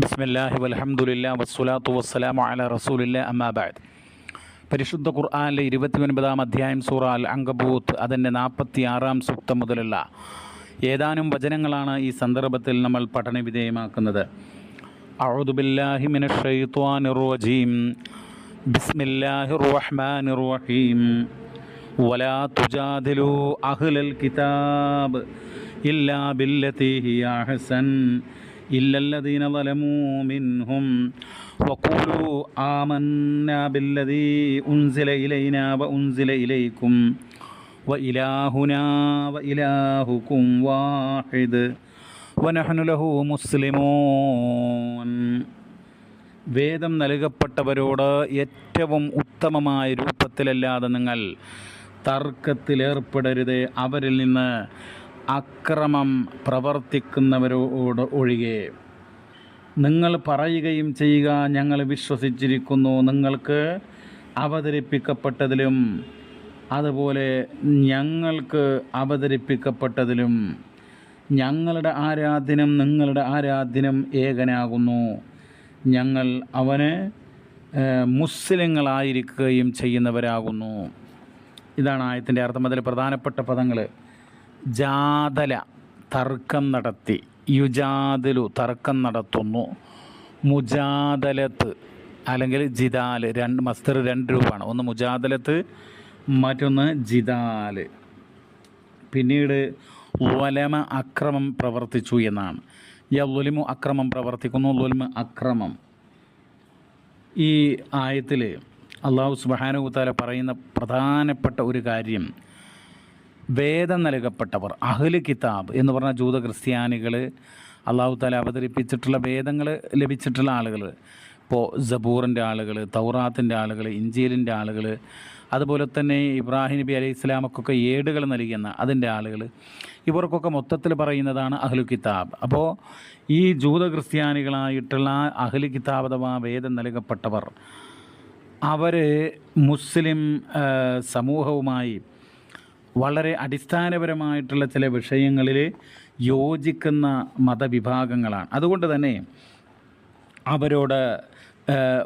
ബിസ്മില്ലാഹി വൽഹംദുലില്ലാ വസ്സലാത്തു വസ്സലാമു അല റസൂലില്ല അമ്മാബാദ് പരിശുദ്ധ ഖുർആാനിലെ ഇരുപത്തി ഒൻപതാം അധ്യായം സൂറ അൽ അങ്കബൂത്ത് അതിൻ്റെ നാൽപ്പത്തി ആറാം സൂക്തം മുതലുള്ള ഏതാനും വചനങ്ങളാണ് ഈ സന്ദർഭത്തിൽ നമ്മൾ പഠനവിധേയമാക്കുന്നത് അഊദുബില്ലാഹി മിനശ് ശൈത്വാനിർ റജീം ബിസ്മില്ലാഹിർ റഹ്മാനിർ റഹീം ولا تجادلوا أهل الكتاب إلا بالتي هي أحسن إلا الذين ظلموا منهم وقولوا آمنا بالذي أنزل إلينا وأنزل إليكم وإلهنا وإلهكم واحد ونحن له مسلمون വേദം നൽകപ്പെട്ടവരോട് ഏറ്റവും ഉത്തമമായ രൂപത്തിലല്ലാതെ നിങ്ങൾ തർക്കത്തിലേർപ്പെടരുത് അവരിൽ നിന്ന് അക്രമം പ്രവർത്തിക്കുന്നവരോട് ഒഴികെ നിങ്ങൾ പറയുകയും ചെയ്യുക ഞങ്ങൾ വിശ്വസിച്ചിരിക്കുന്നു നിങ്ങൾക്ക് അവതരിപ്പിക്കപ്പെട്ടതിലും അതുപോലെ ഞങ്ങൾക്ക് അവതരിപ്പിക്കപ്പെട്ടതിലും ഞങ്ങളുടെ ആരാധ്യനും നിങ്ങളുടെ ആരാധ്യനും ഏകനാകുന്നു. ഞങ്ങൾ അവന് മുസ്ലിങ്ങളായിരിക്കുകയും ചെയ്യുന്നവരാകുന്നു. ഇതാണ് ആയത്തിന്റെ അർത്ഥം. അതിൽ പ്രധാനപ്പെട്ട പദങ്ങൾ ജാതല തർക്കം നടത്തി. യുജാദലു തർക്കം നടത്തുന്നു. മുജാതലത്ത് അല്ലെങ്കിൽ ജിദാൽ രണ്ട് മസ്തർ രണ്ട് രൂപമാണ്. ഒന്ന് മുജാതലത്ത് മറ്റൊന്ന് ജിദാൽ. പിന്നീട് വലമ അക്രമം പ്രവർത്തിച്ചു എന്നാണ്. യലുലിമു അക്രമം പ്രവർത്തിക്കുന്നു ലുലിമ അക്രമം. ഈ ആയത്തിൽ അള്ളാഹു സുബാനുത്താല പറയുന്ന പ്രധാനപ്പെട്ട ഒരു കാര്യം വേദം നൽകപ്പെട്ടവർ അഹ്ല് കിതാബ് എന്ന് പറഞ്ഞ ജൂത ക്രിസ്ത്യാനികൾ അള്ളാഹു താല അവതരിപ്പിച്ചിട്ടുള്ള വേദങ്ങൾ ലഭിച്ചിട്ടുള്ള ആളുകൾ ഇപ്പോൾ ജബൂറിന്റെ ആളുകൾ തൗറാത്തിന്റെ ആളുകൾ ഇഞ്ചീലിന്റെ ആളുകൾ അതുപോലെ തന്നെ ഇബ്രാഹിം നബി അലൈഹി ഇസ്ലാമക്കൊക്കെ ഏടുകൾ നൽകുന്ന അതിന്റെ ആളുകൾ ഇവർക്കൊക്കെ മൊത്തത്തിൽ പറയുന്നതാണ് അഹ്ലു കിതാബ്. അപ്പോൾ ഈ ജൂത ക്രിസ്ത്യാനികളായിട്ടുള്ള അഹ്ലു കിതാബ് അഥവാ വേദം നൽകപ്പെട്ടവർ അവർ മുസ്ലിം സമൂഹവുമായി വളരെ അടിസ്ഥാനപരമായിട്ടുള്ള ചില വിഷയങ്ങളിൽ യോജിക്കുന്ന മതവിഭാഗങ്ങളാണ്. അതുകൊണ്ട് തന്നെ അവരോട്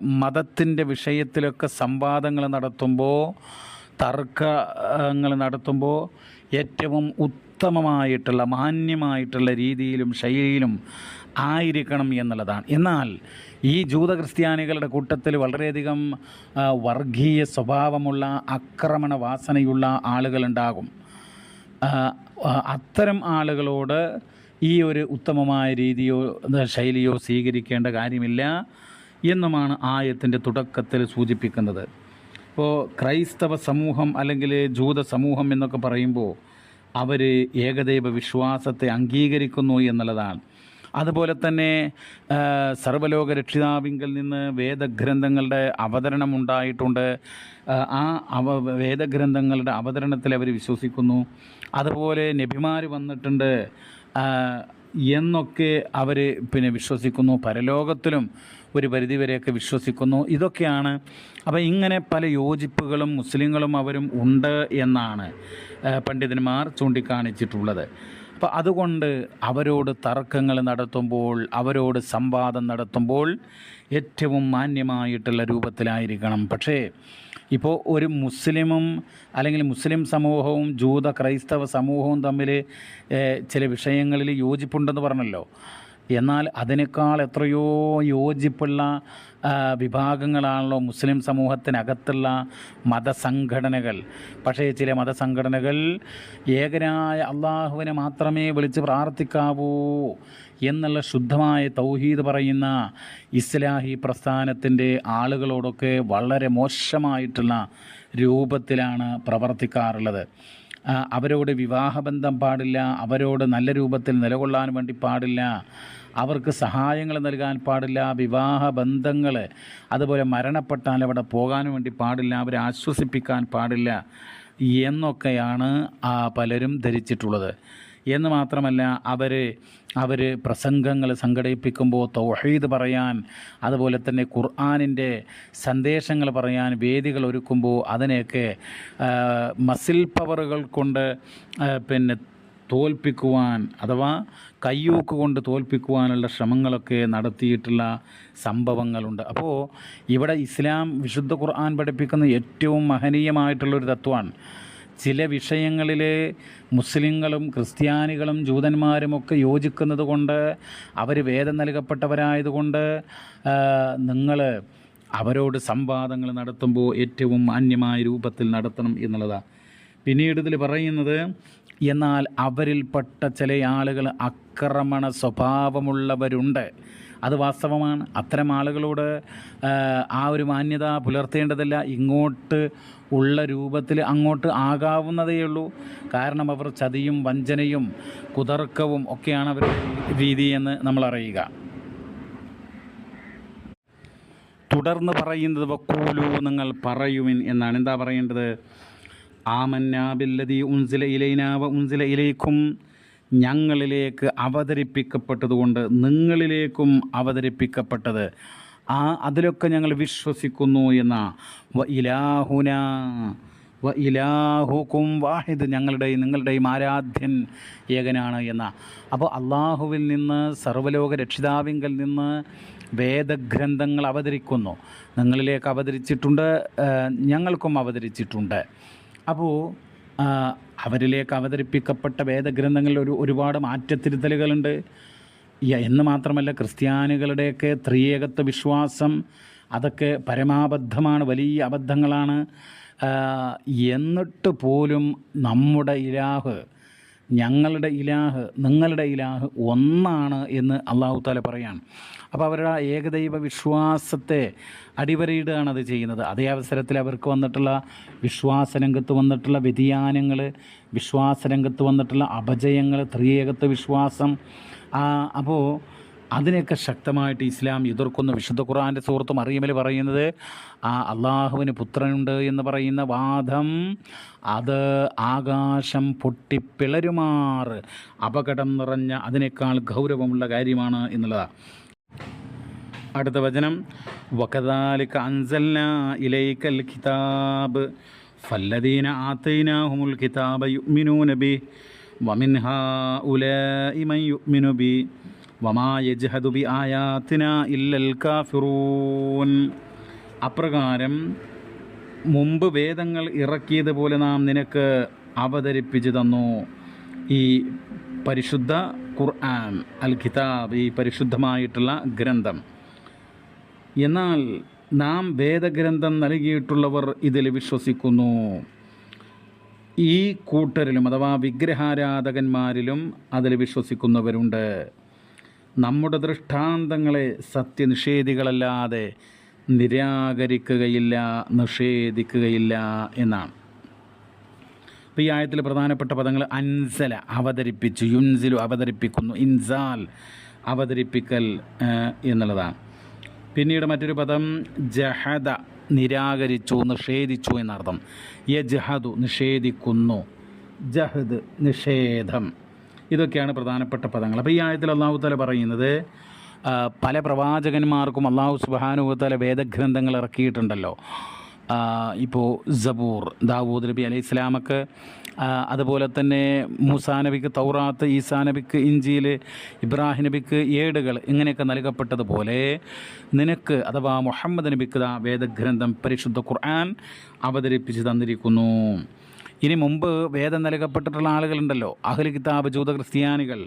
മതത്തിന്റെ വിഷയത്തിലൊക്കെ സംവാദങ്ങൾ നടത്തുമ്പോൾ തർക്കങ്ങൾ നടത്തുമ്പോൾ ഏറ്റവും ഉത്തമമായിട്ടുള്ള മാന്യമായിട്ടുള്ള രീതിയിലും ശൈലിയിലും ആയിരിക്കണം എന്നുള്ളതാണ്. എന്നാൽ ഈ ജൂത ക്രിസ്ത്യാനികളുടെ കൂട്ടത്തിൽ വളരെയധികം വർഗീയ സ്വഭാവമുള്ള ആക്രമണ വാസനയുള്ള ആളുകളുണ്ടാകും. അത്തരം ആളുകളോട് ഈ ഒരു ഉത്തമമായ രീതിയോ ശൈലിയോ സ്വീകരിക്കേണ്ട കാര്യമില്ല എന്നുമാണ് ആയത്തിന്റെ തുടക്കത്തിൽ സൂചിപ്പിക്കുന്നത്. ഇപ്പോൾ ക്രൈസ്തവ സമൂഹം അല്ലെങ്കിൽ ജൂത സമൂഹം എന്നൊക്കെ പറയുമ്പോൾ അവർ ഏകദൈവ വിശ്വാസത്തെ അംഗീകരിക്കുന്നു എന്നുള്ളതാണ്. അതുപോലെ തന്നെ സർവലോക രക്ഷിതാവിങ്കിൽ നിന്ന് വേദഗ്രന്ഥങ്ങളുടെ അവതരണം ഉണ്ടായിട്ടുണ്ട്. ആ, അവ വേദഗ്രന്ഥങ്ങളുടെ അവതരണത്തിൽ അവർ വിശ്വസിക്കുന്നു. അതുപോലെ നബിമാർ വന്നിട്ടുണ്ട് എന്നൊക്കെ അവർ പിന്നെ വിശ്വസിക്കുന്നു. പരലോകത്തിലും ഒരു പരിധിവരെയൊക്കെ വിശ്വസിക്കുന്നു. ഇതൊക്കെയാണ്. അപ്പോൾ ഇങ്ങനെ പല യോജിപ്പുകളും മുസ്ലിങ്ങളും അവരും ഉണ്ട് എന്നാണ് പണ്ഡിതന്മാർ ചൂണ്ടിക്കാണിച്ചിട്ടുള്ളത്. അപ്പോൾ അതുകൊണ്ട് അവരോട് തർക്കങ്ങൾ നടത്തുമ്പോൾ അവരോട് സംവാദം നടത്തുമ്പോൾ ഏറ്റവും മാന്യമായിട്ടുള്ള രൂപത്തിലായിരിക്കണം. പക്ഷേ ഇപ്പോൾ ഒരു മുസ്ലിമും അല്ലെങ്കിൽ മുസ്ലിം സമൂഹവും ജൂത ക്രൈസ്തവ സമൂഹവും തമ്മിൽ ചില വിഷയങ്ങളിൽ യോജിപ്പുണ്ടെന്ന് പറഞ്ഞല്ലോ. എന്നാൽ അതിനേക്കാൾ എത്രയോ യോജിപ്പുള്ള വിഭാഗങ്ങളാണല്ലോ മുസ്ലിം സമൂഹത്തിനകത്തുള്ള മതസംഘടനകൾ. പക്ഷേ ചില മതസംഘടനകൾ ഏകനായ അള്ളാഹുവിനെ മാത്രമേ വിളിച്ച് പ്രാർത്ഥിക്കാവൂ എന്നുള്ള ശുദ്ധമായ തൗഹീദ് പറയുന്ന ഇസ്ലാഹി പ്രസ്ഥാനത്തിന്റെ ആളുകളോടൊക്കെ വളരെ മോശമായിട്ടുള്ള രൂപത്തിലാണ് പ്രവർത്തിക്കാറുള്ളത്. അവരോട് വിവാഹബന്ധം പാടില്ല അവരോട് നല്ല രൂപത്തിൽ നിലകൊള്ളാൻ വേണ്ടി പാടില്ല അവർക്ക് സഹായങ്ങൾ നൽകാൻ പാടില്ല വിവാഹ ബന്ധങ്ങൾ അതുപോലെ മരണപ്പെട്ടാൽ അവിടെ പോകാൻ വേണ്ടി പാടില്ല അവരെ ആശ്വസിപ്പിക്കാൻ പാടില്ല എന്നൊക്കെയാണ് പലരും ധരിച്ചിട്ടുള്ളത്. എന്ന് മാത്രമല്ല അവർ അവർ പ്രസംഗങ്ങൾ സംഘടിപ്പിക്കുമ്പോൾ തൗഹീദ് പറയാൻ അതുപോലെ തന്നെ ഖുർആാനിന്റെ സന്ദേശങ്ങൾ പറയാൻ വേദികൾ ഒരുക്കുമ്പോൾ അതിനെയൊക്കെ മസിൽ പവറുകൾ കൊണ്ട് പിന്നെ തോൽപ്പിക്കുവാൻ അഥവാ കയ്യൂക്ക് കൊണ്ട് തോൽപ്പിക്കുവാനുള്ള ശ്രമങ്ങളൊക്കെ നടത്തിയിട്ടുള്ള സംഭവങ്ങളുണ്ട്. അപ്പോൾ ഇവിടെ ഇസ്ലാം വിശുദ്ധ ഖുർആൻ പഠിപ്പിക്കുന്ന ഏറ്റവും മഹനീയമായിട്ടുള്ളൊരു തത്വമാണ് ചില വിഷയങ്ങളിൽ മുസ്ലിങ്ങളും ക്രിസ്ത്യാനികളും ജൂതന്മാരുമൊക്കെ യോജിക്കുന്നത് കൊണ്ട് അവർ വേദം നൽകപ്പെട്ടവരായതുകൊണ്ട് നിങ്ങൾ അവരോട് സംവാദങ്ങൾ നടത്തുമ്പോൾ ഏറ്റവും മാന്യമായ രൂപത്തിൽ നടത്തണം എന്നുള്ളതാണ് പിന്നീട് ഇതിൽ പറയുന്നത് എന്നാൽ അവരിൽപ്പെട്ട ചില ആളുകൾ അക്രമണ സ്വഭാവമുള്ളവരുണ്ട്. അത് വാസ്തവമാണ്. അത്തരം ആളുകളോട് ആ, ഒരു മാന്യത പുലർത്തേണ്ടതില്ല. ഇങ്ങോട്ട് ഉള്ള രൂപത്തിൽ അങ്ങോട്ട് ആകാവുന്നതേ ഉള്ളൂ. കാരണം അവർ ചതിയും വഞ്ചനയും കുതർക്കവും ഒക്കെയാണ് അവരുടെ രീതി എന്ന് നമ്മൾ അറിയുക. തുടർന്ന് പറയുന്നത് വക്കൂലു നിങ്ങൾ പറയുവിൻ എന്നാണ്. എന്താ പറയേണ്ടത്? ആമന്നാബില്ലതി ഉൻസില ഇലൈനാവ ഉൻസില ഇലൈക്കും ഞങ്ങളിലേക്ക് അവതരിപ്പിക്കപ്പെട്ടതുകൊണ്ട് നിങ്ങളിലേക്കും അവതരിപ്പിക്കപ്പെട്ടത്. ആ അതിലൊക്കെ ഞങ്ങൾ വിശ്വസിക്കുന്നു എന്ന വ ഇലാഹുന വ ഇലാഹുക്കും വാഹിദ് ഞങ്ങളുടെയും നിങ്ങളുടെയും ആരാധ്യൻ ഏകനാണ് എന്ന. അപ്പോൾ അള്ളാഹുവിൽ നിന്ന് സർവലോക രക്ഷിതാവിങ്കൽ നിന്ന് വേദഗ്രന്ഥങ്ങൾ അവതരിക്കുന്നു. നിങ്ങളിലേക്ക് അവതരിച്ചിട്ടുണ്ട് ഞങ്ങൾക്കും അവതരിച്ചിട്ടുണ്ട്. അപ്പോൾ അവരിലേക്ക് അവതരിപ്പിക്കപ്പെട്ട വേദഗ്രന്ഥങ്ങളിൽ ഒരു ഒരുപാട് മാറ്റത്തിരുത്തലുകളുണ്ട്. എന്ന് മാത്രമല്ല ക്രിസ്ത്യാനികളുടെയൊക്കെ ത്രിയേകത്വ വിശ്വാസം അതൊക്കെ പരമാബദ്ധമാണ് വലിയ അബദ്ധങ്ങളാണ്. എന്നിട്ട് പോലും നമ്മുടെ ഇലാഹ് ഞങ്ങളുടെ ഇലാഹ് നിങ്ങളുടെ ഇലാഹ് ഒന്നാണ് എന്ന് അള്ളാഹു താല പറയാണ്. അപ്പോൾ അവരുടെ ഏകദൈവ വിശ്വാസത്തെ അടിവരയിടുകയാണ് അത് ചെയ്യുന്നത്. അതേ അവസരത്തിൽ അവർക്ക് വന്നിട്ടുള്ള വിശ്വാസരംഗത്ത് വന്നിട്ടുള്ള വ്യതിയാനങ്ങൾ വിശ്വാസരംഗത്ത് വന്നിട്ടുള്ള അപജയങ്ങൾ ത്രിയേകത്വ വിശ്വാസം അപ്പോൾ അതിനെയൊക്കെ ശക്തമായിട്ട് ഇസ്ലാം എതിർക്കുന്നു. വിശുദ്ധ ഖുർആന്റെ സുഹൃത്ത് മറിയമൽ പറയുന്നത് ആ അള്ളാഹുവിന് പുത്രനുണ്ട് എന്ന് പറയുന്ന വാദം അത് ആകാശം പൊട്ടിപ്പിളരുമാറ് അപകടം നിറഞ്ഞ അതിനേക്കാൾ ഗൗരവമുള്ള കാര്യമാണ് എന്നുള്ളതാണ് അടുത്ത വചനം. വകദാലിക അൻസൽന ഇലൈക്കൽ കിതാബ്. ഫല്ലദീന ആതൈനാഹുമുൽ കിതാബ യുഅ്മിനൂന ബി. വമിൻഹാ ഹാഉലാഇ മൻ യുഅ്മിനു ബി. വമാ യജ്ഹദു ബി ആയാത്തിന ഇല്ലൽ കാഫിറൂൻ. അപ്രകാരം മുമ്പ് വേദങ്ങൾ ഇറക്കിയതുപോലെ നാം നിനക്ക് അവതരിപ്പിച്ചു തന്നു. ഈ പരിശുദ്ധ ഖുർആൻ അൽ കിതാബ് ഈ പരിശുദ്ധമായിട്ടുള്ള ഗ്രന്ഥം. എന്നാൽ നാം വേദഗ്രന്ഥം നൽകിയിട്ടുള്ളവർ ഇതിൽ വിശ്വസിക്കുന്നു. ഈ കൂട്ടരിലും അഥവാ വിഗ്രഹാരാധകന്മാരിലും അതിൽ വിശ്വസിക്കുന്നവരുണ്ട്. നമ്മുടെ ദൃഷ്ടാന്തങ്ങളെ സത്യനിഷേധികളല്ലാതെ നിരാകരിക്കുകയില്ല നിഷേധിക്കുകയില്ല എന്നാണ്. അപ്പോൾ ഈ ആയത്തിൽ പ്രധാനപ്പെട്ട പദങ്ങൾ അൻസല അവതരിപ്പിച്ചു യുൻസിലു അവതരിപ്പിക്കുന്നു ഇൻസാൽ അവതരിപ്പിക്കൽ എന്നുള്ളതാണ്. പിന്നീട് മറ്റൊരു പദം ജഹദ നിരാകരിച്ചു നിഷേധിച്ചു എന്നർത്ഥം. യജഹദു നിഷേധിക്കുന്നു. ജഹദ് നിഷേധം. ഇതൊക്കെയാണ് പ്രധാനപ്പെട്ട പദങ്ങൾ. അപ്പോൾ ഈ ആയത്തിൽ അള്ളാഹു തല പറയുന്നത് പല പ്രവാചകന്മാർക്കും അള്ളാഹു സുബാനുഭവത്തല വേദഗ്രന്ഥങ്ങൾ ഇറക്കിയിട്ടുണ്ടല്ലോ. ഇപ്പോൾ ജബൂർ ദാവൂദ് നബി അലൈഹി ഇസ്ലാമക്ക് അതുപോലെ തന്നെ മുസാ നബിക്ക് തൗറാത്ത് ഈസാ നബിക്ക് ഇഞ്ചിയിൽ ഇബ്രാഹിം നബിക്ക് ഏടുകൾ ഇങ്ങനെയൊക്കെ നൽകപ്പെട്ടതുപോലെ നിനക്ക് അഥവാ മുഹമ്മദ് നബിക്ക് വേദഗ്രന്ഥം പരിശുദ്ധ ഖുർആൻ അവതരിപ്പിച്ച് തന്നിരിക്കുന്നു. ഇനി മുമ്പ് വേദം നൽകപ്പെട്ടിട്ടുള്ള ആളുകളുണ്ടല്ലോ അഹ്ലി കിതാബ് ജൂത ക്രിസ്ത്യാനികൾ.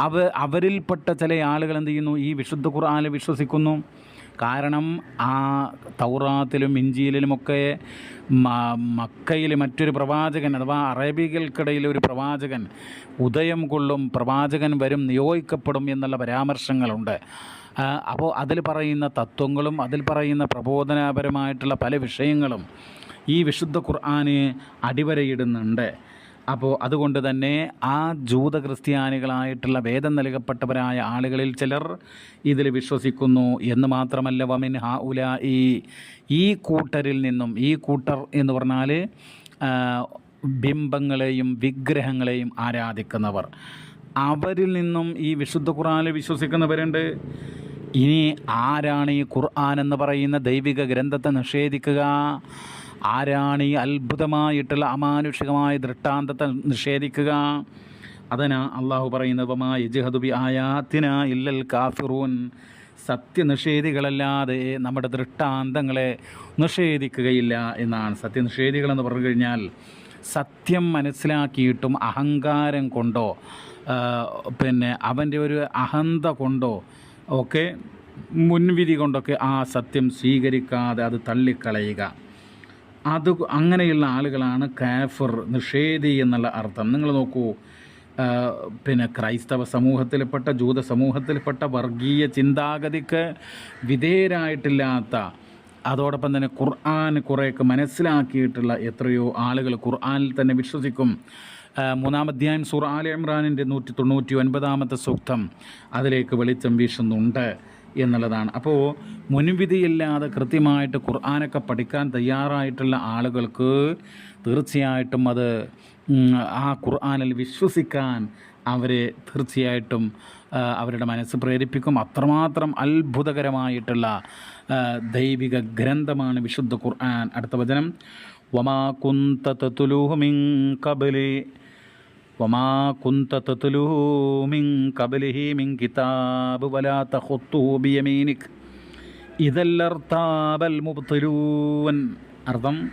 അവ അവരിൽപ്പെട്ട ചില ആളുകൾ എന്ത് ചെയ്യുന്നു? ഈ വിശുദ്ധ ഖുർആാനിൽ വിശ്വസിക്കുന്നു. കാരണം ആ തൗറാത്തിലും ഇഞ്ചിയിലുമൊക്കെ മക്കയിൽ മറ്റൊരു പ്രവാചകൻ അഥവാ അറേബികൾക്കിടയിൽ ഒരു പ്രവാചകൻ ഉദയം കൊള്ളും പ്രവാചകൻ വരും നിയോഗിക്കപ്പെടും എന്നുള്ള പരാമർശങ്ങളുണ്ട്. അപ്പോൾ അതിൽ പറയുന്ന തത്വങ്ങളും അതിൽ പറയുന്ന പ്രബോധനാപരമായിട്ടുള്ള പല വിഷയങ്ങളും ഈ വിശുദ്ധ ഖുർആാന് അടിവരയിടുന്നുണ്ട്. അപ്പോൾ അതുകൊണ്ട് തന്നെ ആ ജൂത ക്രിസ്ത്യാനികളായിട്ടുള്ള വേദം നൽകപ്പെട്ടവരായ ആളുകളിൽ ചിലർ ഇതിൽ വിശ്വസിക്കുന്നു എന്ന് മാത്രമല്ല വമിൻ ഹ ഉല ഈ ഈ കൂട്ടരിൽ നിന്നും ഈ കൂട്ടർ എന്ന് പറഞ്ഞാൽ ബിംബങ്ങളെയും വിഗ്രഹങ്ങളെയും ആരാധിക്കുന്നവർ. അവരിൽ നിന്നും ഈ വിശുദ്ധ ഖുർആനിൽ വിശ്വസിക്കുന്നവരുണ്ട്. ഇനി ആരാണ് ഈ ഖുർആൻ എന്ന് പറയുന്ന ദൈവിക ഗ്രന്ഥത്തെ നിഷേധിക്കുക? ആരാണ് ഈ അത്ഭുതമായിട്ടുള്ള അമാനുഷികമായ ദൃഷ്ടാന്തത്തെ നിഷേധിക്കുക? അതിനാ അള്ളാഹു പറയുന്നത് വമാ യജ്ഹദുബി ആയാത്തിന ഇല്ലൽ കാഫിറൂൻ. സത്യനിഷേധികളല്ലാതെ നമ്മുടെ ദൃഷ്ടാന്തങ്ങളെ നിഷേധിക്കുകയില്ല എന്നാണ്. സത്യനിഷേധികളെന്ന് പറഞ്ഞു കഴിഞ്ഞാൽ സത്യം മനസ്സിലാക്കിയിട്ടും അഹങ്കാരം കൊണ്ടോ പിന്നെ അവന്റെ ഒരു അഹന്ത കൊണ്ടോ ഒക്കെ മുൻവിധി കൊണ്ടൊക്കെ ആ സത്യം സ്വീകരിക്കാതെ അത് തള്ളിക്കളയുക. അത് അങ്ങനെയുള്ള ആളുകളാണ് കാഫർ നിഷേധി എന്നുള്ള അർത്ഥം. നിങ്ങൾ നോക്കൂ പിന്നെ ക്രൈസ്തവ സമൂഹത്തിൽപ്പെട്ട ജൂത സമൂഹത്തിൽപ്പെട്ട വർഗീയ ചിന്താഗതിക്ക് വിധേയരായിട്ടില്ലാത്ത അതോടൊപ്പം തന്നെ ഖുർആൻ കുറേയൊക്കെ മനസ്സിലാക്കിയിട്ടുള്ള എത്രയോ ആളുകൾ ഖുർആനിൽ തന്നെ വിശ്വസിക്കും. മൂന്നാം അധ്യായം സൂർ ആല ഇമ്രാനിന്റെ നൂറ്റി തൊണ്ണൂറ്റി ഒൻപതാമത്തെ സൂക്തം അതിലേക്ക് വെളിച്ചം വീശുന്നുണ്ട്. എന്നുള്ളതാണ്. അപ്പോൾ മുൻവിധിയില്ലാതെ കൃത്യമായിട്ട് ഖുർആാനൊക്കെ പഠിക്കാൻ തയ്യാറായിട്ടുള്ള ആളുകൾക്ക് തീർച്ചയായിട്ടും അത് ആ ഖുർആാനിൽ വിശ്വസിക്കാൻ അവരെ തീർച്ചയായിട്ടും അവരുടെ മനസ്സ് പ്രേരിപ്പിക്കും. അത്രമാത്രം അത്ഭുതകരമായിട്ടുള്ള ദൈവിക ഗ്രന്ഥമാണ് വിശുദ്ധ ഖുർആൻ. അടുത്ത വചനം. വമാ കുന്ത തത്തുലൂഹു മിൻ കബലി വമാ കബലിഹി കിതാബ് വലാ അർത്ഥം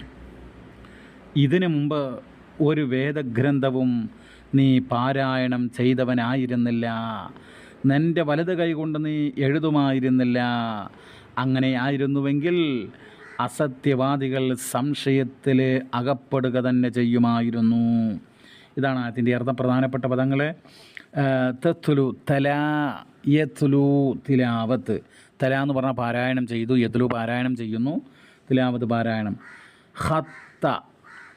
ഇതിനു മുമ്പ് ഒരു വേദഗ്രന്ഥവും നീ പാരായണം ചെയ്തവനായിരുന്നില്ല. നിന്റെ വലത് കൈകൊണ്ട് നീ എഴുതുമായിരുന്നില്ല. അങ്ങനെയായിരുന്നുവെങ്കിൽ അസത്യവാദികൾ സംശയത്തിൽ അകപ്പെടുക തന്നെ ചെയ്യുമായിരുന്നു. ഇതാണ് അതിന്റെ അർത്ഥം. പ്രധാനപ്പെട്ട പദങ്ങൾ തെത്തുലു തല യത്തുലു തിലാവത്ത്. തല എന്ന് പറഞ്ഞാൽ പാരായണം ചെയ്തു യത്തുലു പാരായണം ചെയ്യുന്നു തിലാവത്ത് പാരായണം. ഹത്ത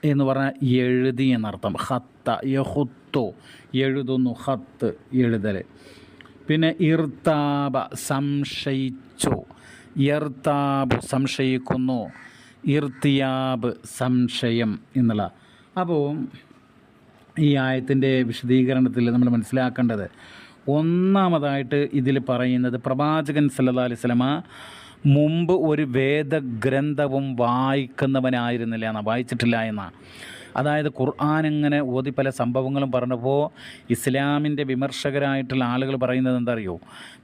എന്ന് പറഞ്ഞാൽ എഴുതി എന്നർത്ഥം. ഹത്ത യഹുത്തു എഴുതുന്നു ഹത്ത് എഴുതൽ പിന്നെ ഇർത്താബ സംശയിച്ചു. ഇർത്താബ് സംശയിക്കുന്നു. ഇർത്തിയാബ് സംശയം എന്നുള്ള. അപ്പോൾ ഈ ആയത്തിന്റെ വിശദീകരണത്തിൽ നമ്മൾ മനസ്സിലാക്കേണ്ടത് ഒന്നാമതായിട്ട് ഇതിൽ പറയുന്നത് പ്രവാചകൻ സല്ലാ അലൈഹി വസല്ലമ മുമ്പ് ഒരു വേദഗ്രന്ഥവും വായിക്കുന്നവനായിരുന്നില്ല എന്നാണ് വായിച്ചിട്ടില്ല എന്നാണ് അതായത് ഖുർആൻ ഇങ്ങനെ ഓതി പല സംഭവങ്ങളും പറഞ്ഞപ്പോൾ ഇസ്ലാമിന്റെ വിമർശകരായിട്ടുള്ള ആളുകൾ പറയുന്നത് എന്താ അറിയോ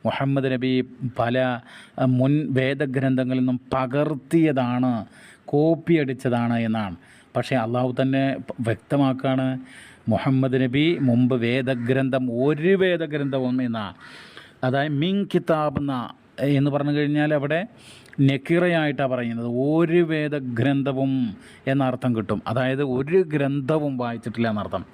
മുഹമ്മദ് നബി പല മുൻ വേദഗ്രന്ഥങ്ങളിൽ നിന്നും പകർത്തിയതാണ് കോപ്പി അടിച്ചതാണ് എന്നാണ്. പക്ഷേ അള്ളാഹു തന്നെ വ്യക്തമാക്കാണ് മുഹമ്മദ് നബി മുമ്പ് വേദഗ്രന്ഥം ഒരു വേദഗ്രന്ഥവും എന്ന അതായത് മിൻ കിതാബ് എന്ന എന്ന് പറഞ്ഞു കഴിഞ്ഞാൽ അവിടെ നെക്കിറയായിട്ടാണ് പറയുന്നത്. ഒരു വേദഗ്രന്ഥവും എന്നർത്ഥം കിട്ടും. അതായത് ഒരു ഗ്രന്ഥവും വായിച്ചിട്ടില്ല എന്നർത്ഥം.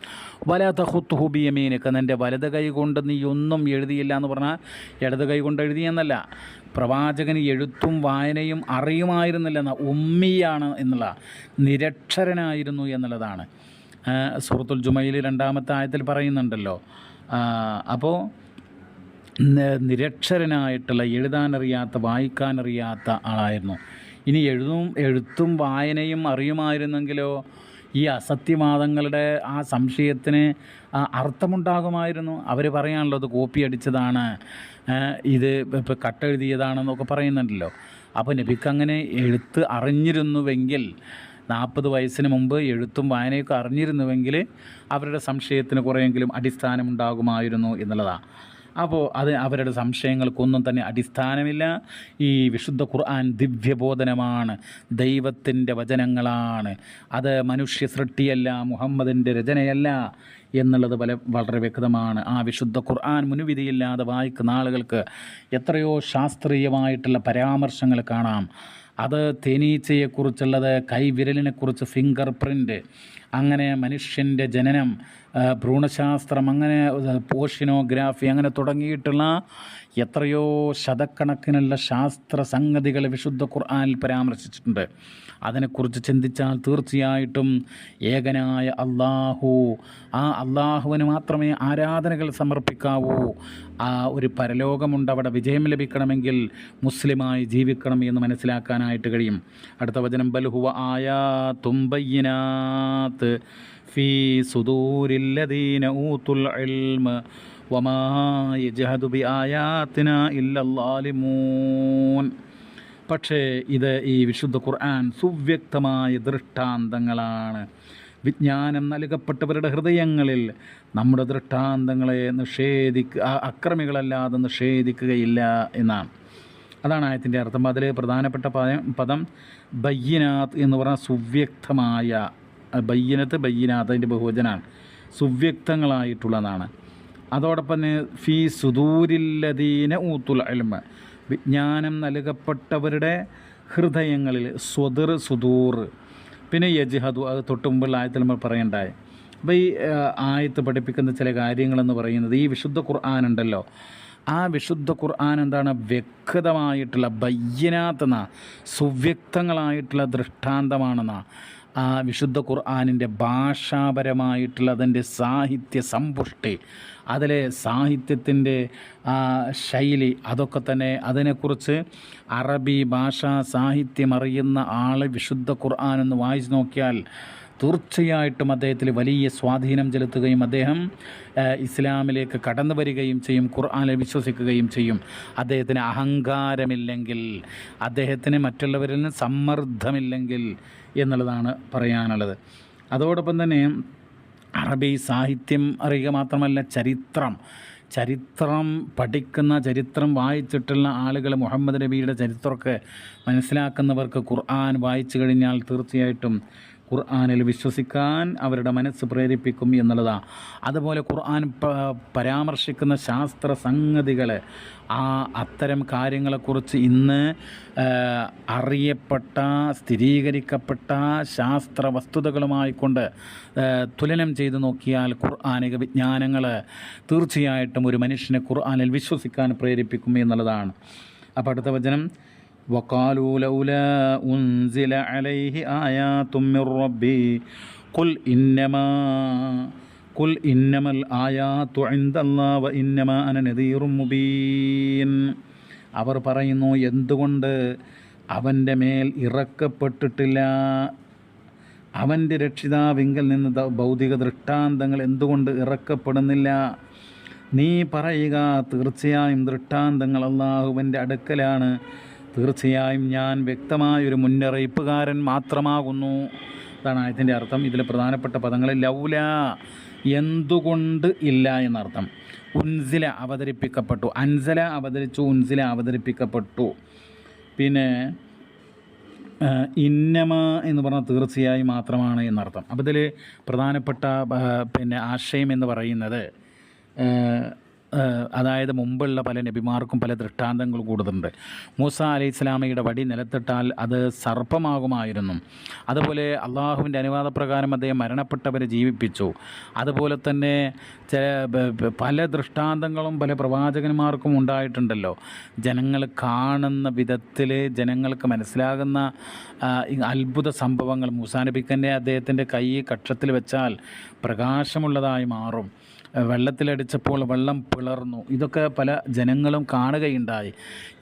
വലാത്ത ഹുത്തുഹുബിയമീനൊക്കെ നിന്റെ വലത് കൈ കൊണ്ട് നീ ഒന്നും എഴുതിയില്ല എന്ന് പറഞ്ഞാൽ ഇടത് കൈ കൊണ്ട് എഴുതിയെന്നല്ല പ്രവാചകന് എഴുത്തും വായനയും അറിയുമായിരുന്നില്ല എന്ന ഉമ്മിയാണ് എന്നുള്ള നിരക്ഷരനായിരുന്നു എന്നുള്ളതാണ്. സൂറത്തുൽ ജുമയിൽ രണ്ടാമത്തെ ആയത്തിൽ പറയുന്നുണ്ടല്ലോ. അപ്പോൾ നിരക്ഷരനായിട്ടുള്ള എഴുതാനറിയാത്ത വായിക്കാനറിയാത്ത ആളായിരുന്നു. ഇനി എഴുതും എഴുത്തും വായനയും അറിയുമായിരുന്നെങ്കിലോ ഈ അസത്യവാദങ്ങളുടെ ആ സംശയത്തിന് അർത്ഥമുണ്ടാകുമായിരുന്നു. അവർ പറയാനുള്ളത് കോപ്പി അടിച്ചതാണ് ഇത് ഇപ്പോൾ കട്ടെഴുതിയതാണെന്നൊക്കെ പറയുന്നുണ്ടല്ലോ. അപ്പോൾ നബിക്ക് അങ്ങനെ എഴുത്ത് അറിഞ്ഞിരുന്നുവെങ്കിൽ നാൽപ്പത് വയസ്സിന് മുമ്പ് എഴുത്തും വായനയൊക്കെ അറിഞ്ഞിരുന്നുവെങ്കിൽ അവരുടെ സംശയത്തിന് കുറേയെങ്കിലും അടിസ്ഥാനമുണ്ടാകുമായിരുന്നു എന്നുള്ളതാണ് അപ്പോൾ അത് അവരുടെ സംശയങ്ങൾക്കൊന്നും തന്നെ അടിസ്ഥാനമില്ല. ഈ വിശുദ്ധ ഖുർആൻ ദിവ്യബോധനമാണ് ദൈവത്തിന്റെ വചനങ്ങളാണ്. അത് മനുഷ്യ സൃഷ്ടിയല്ല മുഹമ്മദിന്റെ രചനയല്ല എന്നുള്ളത് പല വളരെ വ്യക്തമാണ്. ആ വിശുദ്ധ ഖുർആൻ മുൻവിധിയില്ലാതെ വായിക്കുന്ന ആളുകൾക്ക് എത്രയോ ശാസ്ത്രീയമായിട്ടുള്ള പരാമർശങ്ങൾ കാണാം. അത് തേനീച്ചയെക്കുറിച്ചുള്ളത് കൈവിരലിനെക്കുറിച്ച് ഫിംഗർ പ്രിന്റ് അങ്ങനെ മനുഷ്യന്റെ ജനനം ഭ്രൂണശാസ്ത്രം അങ്ങനെ പോഷിനോഗ്രാഫി അങ്ങനെ തുടങ്ങിയിട്ടുള്ള എത്രയോ ശതക്കണക്കിനുള്ള ശാസ്ത്ര സംഗതികൾ വിശുദ്ധ ഖുർആാനിൽ പരാമർശിച്ചിട്ടുണ്ട്. അതിനെക്കുറിച്ച് ചിന്തിച്ചാൽ തീർച്ചയായിട്ടും ഏകനായ അള്ളാഹു ആ അള്ളാഹുവിന് മാത്രമേ ആരാധനകൾ സമർപ്പിക്കാവൂ. ആ ഒരു പരലോകമുണ്ട് അവിടെ വിജയം ലഭിക്കണമെങ്കിൽ മുസ്ലിമായി ജീവിക്കണം എന്ന് മനസ്സിലാക്കാനായിട്ട് കഴിയും. അടുത്ത വചനം ബൽഹുവ ആയാ തുമ്പയ്യനാത്ത് ഫീ الذين أوتوا العلم وما يجهد بآياتنا إلا الظالمون പക്ഷേ ഇത് ഈ വിശുദ്ധ ഖുർആൻ സുവ്യക്തമായ ദൃഷ്ടാന്തങ്ങളാണ്. വിജ്ഞാനം നൽകപ്പെട്ടവരുടെ ഹൃദയങ്ങളിൽ നമ്മുടെ ദൃഷ്ടാന്തങ്ങളെ നിഷേധിക്ക അക്രമികളല്ലാതെ നിഷേധിക്കുകയില്ല എന്നാണ്. അതാണ് ആയത്തിന്റെ അർത്ഥം. അതിൽ പ്രധാനപ്പെട്ട പദം പദം ബയ്യനാത്ത് എന്ന് പറഞ്ഞാൽ സുവ്യക്തമായ ബയ്യനത്ത് ബയ്യനാത്ത് അതിന്റെ ബഹുവചനാണ്. സുവ്യക്തങ്ങളായിട്ടുള്ളതാണ്. അതോടൊപ്പം തന്നെ ഫീ സുദൂരില്ലദീന ഊത്തുൽ അൽമ. വിജ്ഞാനം നൽകപ്പെട്ടവരുടെ ഹൃദയങ്ങളിൽ സ്വതിർ സുദൂർ. പിന്നെ യജ്ഹദു അത് തൊട്ട് മുമ്പുള്ള ആയത്തിൽ നമ്മൾ പറയണ്ടായി. അപ്പോൾ ഈ ആയത്ത് പഠിപ്പിക്കുന്ന ചില കാര്യങ്ങളെന്ന് പറയുന്നത് ഈ വിശുദ്ധ ഖുർആൻ ഉണ്ടല്ലോ. ആ വിശുദ്ധ ഖുർആൻ എന്താണ്? വ്യക്തമായിട്ടുള്ള ബയ്യനാത്തെന്ന. സുവ്യക്തങ്ങളായിട്ടുള്ള ദൃഷ്ടാന്തമാണെന്ന. ആ വിശുദ്ധ ഖുർആാനിന്റെ ഭാഷാപരമായിട്ടുള്ള അതിന്റെ സാഹിത്യ സമ്പുഷ്ടി അതിലെ സാഹിത്യത്തിന്റെ ശൈലി അതൊക്കെ തന്നെ അതിനെക്കുറിച്ച് അറബി ഭാഷാ സാഹിത്യം അറിയുന്ന ആൾ വിശുദ്ധ ഖുർആൻ എന്ന് വായിച്ചു നോക്കിയാൽ തീർച്ചയായിട്ടും അദ്ദേഹത്തിൽ വലിയ സ്വാധീനം ചെലുത്തുകയും അദ്ദേഹം ഇസ്ലാമിലേക്ക് കടന്നു വരികയും ചെയ്യും ഖുർആാനെ വിശ്വസിക്കുകയും ചെയ്യും. അദ്ദേഹത്തിന് അഹങ്കാരമില്ലെങ്കിൽ അദ്ദേഹത്തിന് മറ്റുള്ളവരിൽ നിന്ന് സമ്മർദ്ദമില്ലെങ്കിൽ എന്നുള്ളതാണ് പറയാനുള്ളത്. അതോടൊപ്പം തന്നെ അറബി സാഹിത്യം അറിയുക മാത്രമല്ല ചരിത്രം. ചരിത്രം പഠിക്കുന്ന ചരിത്രം വായിച്ചിട്ടുള്ള ആളുകൾ മുഹമ്മദ് നബിയുടെ ചരിത്രമൊക്കെ മനസ്സിലാക്കുന്നവർക്ക് ഖുർആൻ വായിച്ചു കഴിഞ്ഞാൽ തീർച്ചയായിട്ടും ഖുർആനിൽ വിശ്വസിക്കാൻ അവരുടെ മനസ്സ് പ്രേരിപ്പിക്കും എന്നുള്ളതാണ് അതുപോലെ ഖുർആൻ പരാമർശിക്കുന്ന ശാസ്ത്ര സംഗതികൾ ആ അത്തരം കാര്യങ്ങളെക്കുറിച്ച് ഇന്ന് അറിയപ്പെട്ട സ്ഥിരീകരിക്കപ്പെട്ട ശാസ്ത്ര വസ്തുതകളുമായിക്കൊണ്ട് തുലനം ചെയ്ത് നോക്കിയാൽ ഖുർആാനിക വിജ്ഞാനങ്ങൾ തീർച്ചയായിട്ടും ഒരു മനുഷ്യനെ ഖുർആാനിൽ വിശ്വസിക്കാൻ പ്രേരിപ്പിക്കും എന്നുള്ളതാണ്. അപ്പോൾ അടുത്ത വചനം وقالوا لولا أنزل عليه آيات من ربي قل إنما قل إنما الآيات عند الله وإنما أنا نذير مبين അവർ പറയുന്നു എന്തുകൊണ്ട് അവൻ്റെ മേൽ ഇറക്കപ്പെട്ടിട്ടില്ല അവൻ്റെ രക്ഷിതാവിങ്കൽ നിന്ന് ദ- ഭൗതിക ദൃഷ്ടാന്തങ്ങൾ എന്തുകൊണ്ട് ഇറക്കപ്പെടുന്നില്ല നീ പറയുക തീർച്ചയായും ദൃഷ്ടാന്തങ്ങൾ അള്ളാഹുവിൻ്റെ അടുക്കലാണ് തീർച്ചയായും ഞാൻ വ്യക്തമായൊരു മുന്നറിയിപ്പുകാരൻ മാത്രമാകുന്നു. അതാണ് ആയത്തിന്റെ അർത്ഥം. ഇതിൽ പ്രധാനപ്പെട്ട പദങ്ങൾ ലൗല എന്തുകൊണ്ട് ഇല്ല എന്നർത്ഥം. ഉൻസില അവതരിപ്പിക്കപ്പെട്ടു. അൻസല അവതരിച്ചു ഉൻസില അവതരിപ്പിക്കപ്പെട്ടു. പിന്നെ ഇന്നമ എന്ന് പറഞ്ഞാൽ തീർച്ചയായും മാത്രമാണ് എന്നർത്ഥം. അപ്പോൾ ഇതിൽ പ്രധാനപ്പെട്ട പിന്നെ ആശയം എന്ന് പറയുന്നത് അതായത് മുമ്പുള്ള പല നബിമാർക്കും പല ദൃഷ്ടാന്തങ്ങൾ കൂടുതലുണ്ട് മൂസ അലൈഹി ഇസ്ലാമയുടെ വടി നിലത്തിട്ടാൽ അത് സർപ്പമാകുമായിരുന്നു. അതുപോലെ അള്ളാഹുവിന്റെ അനുവാദപ്രകാരം അദ്ദേഹം മരണപ്പെട്ടവരെ ജീവിപ്പിച്ചു. അതുപോലെ തന്നെ ചില പല ദൃഷ്ടാന്തങ്ങളും പല പ്രവാചകന്മാർക്കും ഉണ്ടായിട്ടുണ്ടല്ലോ. ജനങ്ങൾ കാണുന്ന വിധത്തിൽ ജനങ്ങൾക്ക് മനസ്സിലാകുന്ന അത്ഭുത സംഭവങ്ങൾ മൂസാനബിക്കന്റെ അദ്ദേഹത്തിന്റെ കൈ കക്ഷത്തിൽ വെച്ചാൽ പ്രകാശമുള്ളതായി മാറും. വെള്ളത്തിലടിച്ചപ്പോൾ വെള്ളം പിളർന്നു. ഇതൊക്കെ പല ജനങ്ങളും കാണുകയുണ്ടായി.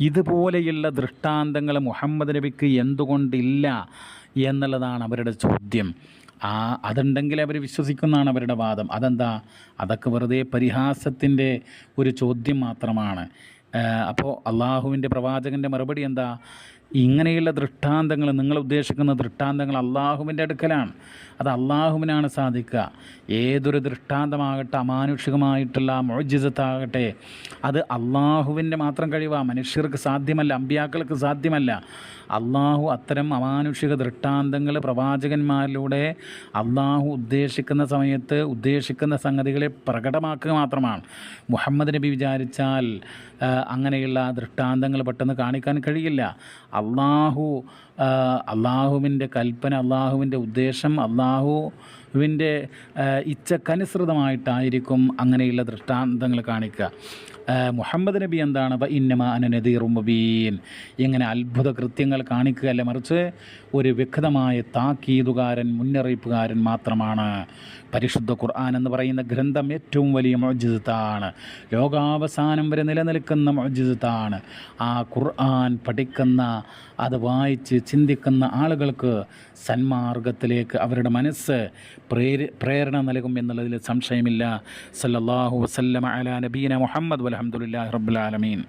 ഇതുപോലെയുള്ള ദൃഷ്ടാന്തങ്ങൾ മുഹമ്മദ് നബിക്ക് എന്തുകൊണ്ടില്ല എന്നുള്ളതാണ് അവരുടെ ചോദ്യം. ആ അതുണ്ടെങ്കിൽ അവർ വിശ്വസിക്കുന്നതാണ് അവരുടെ വാദം. അതെന്താ? അതൊക്കെ വെറുതെ പരിഹാസത്തിന്റെ ഒരു ചോദ്യം മാത്രമാണ്. അപ്പോൾ അള്ളാഹുവിന്റെ പ്രവാചകന്റെ മറുപടി എന്താ? ഇങ്ങനെയുള്ള ദൃഷ്ടാന്തങ്ങൾ നിങ്ങൾ ഉദ്ദേശിക്കുന്ന ദൃഷ്ടാന്തങ്ങൾ അള്ളാഹുവിന്റെ അടുക്കലാണ്. അത് അള്ളാഹുവിനാണ് സാധിക്കുക. ഏതൊരു ദൃഷ്ടാന്തമാകട്ടെ അമാനുഷികമായിട്ടുള്ള മോജിസത്താകട്ടെ അത് അള്ളാഹുവിന്റെ മാത്രം കഴിവാ. മനുഷ്യർക്ക് സാധ്യമല്ല അമ്പിയാക്കൾക്ക് സാധ്യമല്ല. അള്ളാഹു അത്തരം അമാനുഷിക ദൃഷ്ടാന്തങ്ങൾ പ്രവാചകന്മാരിലൂടെ അള്ളാഹു ഉദ്ദേശിക്കുന്ന സമയത്ത് ഉദ്ദേശിക്കുന്ന സംഗതികളെ പ്രകടമാക്കുക മാത്രമാണ്. മുഹമ്മദ് നബി വിചാരിച്ചാൽ അങ്ങനെയുള്ള ദൃഷ്ടാന്തങ്ങൾ പെട്ടെന്ന് കാണിക്കാൻ കഴിയില്ല. അള്ളാഹു അള്ളാഹുവിന്റെ കൽപ്പന അള്ളാഹുവിന്റെ ഉദ്ദേശം അള്ളാഹുവിന്റെ ആ, ഇച്ഛക്കനുസൃതമായിട്ടായിരിക്കും അങ്ങനെയുള്ള ദൃഷ്ടാന്തങ്ങൾ കാണിക്കുക. മുഹമ്മദ് നബി എന്താണ്? വ ഇന്നമ അനനദീറും മുബീൻ. ഇങ്ങനെ അത്ഭുത കൃത്യങ്ങൾ കാണിക്കുകയല്ല മറിച്ച്? ഒരു വ്യക്തമായ താക്കീതുകാരൻ മുന്നറിയിപ്പുകാരൻ മാത്രമാണ്. പരിശുദ്ധ ഖുർആൻ എന്ന് പറയുന്ന ഗ്രന്ഥം ഏറ്റവും വലിയ മൊജിസത്താണ് ലോകാവസാനം വരെ നിലനിൽക്കുന്ന മൊജിസത്താണ് ആ ഖുർആൻ പഠിക്കുന്ന അത് വായിച്ച് ചിന്തിക്കുന്ന ആളുകൾക്ക് സന്മാർഗത്തിലേക്ക് അവരുടെ മനസ്സ് പ്രേര പ്രേരണ നൽകും എന്നുള്ളതിൽ സംശയമില്ല. സല്ലല്ലാഹു വസല്ലമ അല നബീന മുഹമ്മദ് വലഹമുല്ലാ റബ്ബുൽ ആലമീൻ.